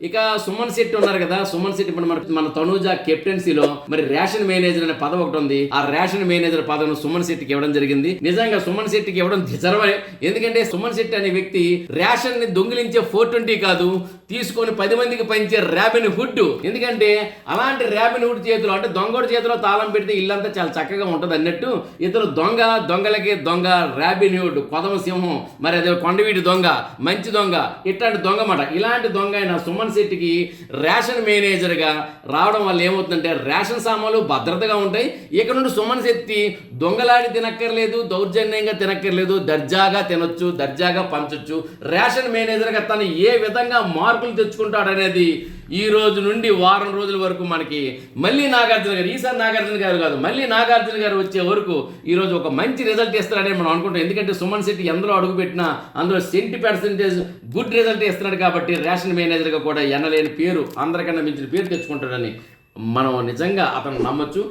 ఇక సుమన్ శెట్టి ఉన్నారు కదా సుమన్ శెట్టి ఇప్పుడు మన మన తనూజ కెప్టెన్సీలో మరి రేషన్ మేనేజర్ అనే పదవి ఒకటి ఉంది. ఆ రేషన్ మేనేజర్ పదవిని సుమన్ శెట్టికి ఇవ్వడం జరిగింది. నిజంగా సుమన్ శెట్టికి ఇవ్వడం డిజర్వే ఎందుకంటే సుమన్ శెట్టి అనే వ్యక్తి రేషన్ని దొంగిలించే ఫోర్ ట్వంటీ కాదు తీసుకొని పది మందికి పంచే ర్యాబిన్ హుడ్ ఎందుకంటే అలాంటి ర్యాబిన్ హుడ్ చేతిలో అంటే దొంగోడి చేతిలో తాళం పెడితే ఇల్లంతా చాలా చక్కగా ఉంటుంది అన్నట్టు ఇతరు దొంగ దొంగలకి దొంగ ర్యాబిన్ హుడ్ కొదమ సింహం మరి అదే కొండవీటి దొంగ మంచి దొంగ ఇట్లాంటి దొంగ మాట ఇలాంటి దొంగ అయిన సుమన్ శెట్టికి రేషన్ మేనేజర్గా రావడం వల్ల ఏమవుతుందంటే రేషన్ సామాన్లు భద్రతగా ఉంటాయి. ఇక నుండి సుమన్ శెట్టి దొంగలాడి తినక్కర్లేదు దౌర్జన్యంగా తినక్కర్లేదు దర్జాగా తినొచ్చు దర్జాగా పంచొచ్చు. రేషన్ మేనేజర్గా తను ఏ విధంగా మార్పులు తెచ్చుకుంటాడనేది ఈ రోజు నుండి వారం రోజుల వరకు మనకి మళ్ళీ నాగార్జున గారు ఈసారి నాగార్జున గారు కాదు మళ్ళీ నాగార్జున గారు వచ్చే వరకు ఈ రోజు ఒక మంచి రిజల్ట్ ఇస్తారని మనం అనుకుంటాం. ఎందుకంటే సుమన్ శెట్టి ఎందులో అడుగుపెట్టినా అందులో సెంటీ పర్సెంటేజ్ గుడ్ రిజల్ట్ ఇస్తున్నాడు కాబట్టి రేషన్ మేనేజర్గా కూడా ఎనలేని పేరు అందరికన్నా మించిన పేరు తెచ్చుకుంటాడని మనం నిజంగా అతను నమ్మొచ్చు.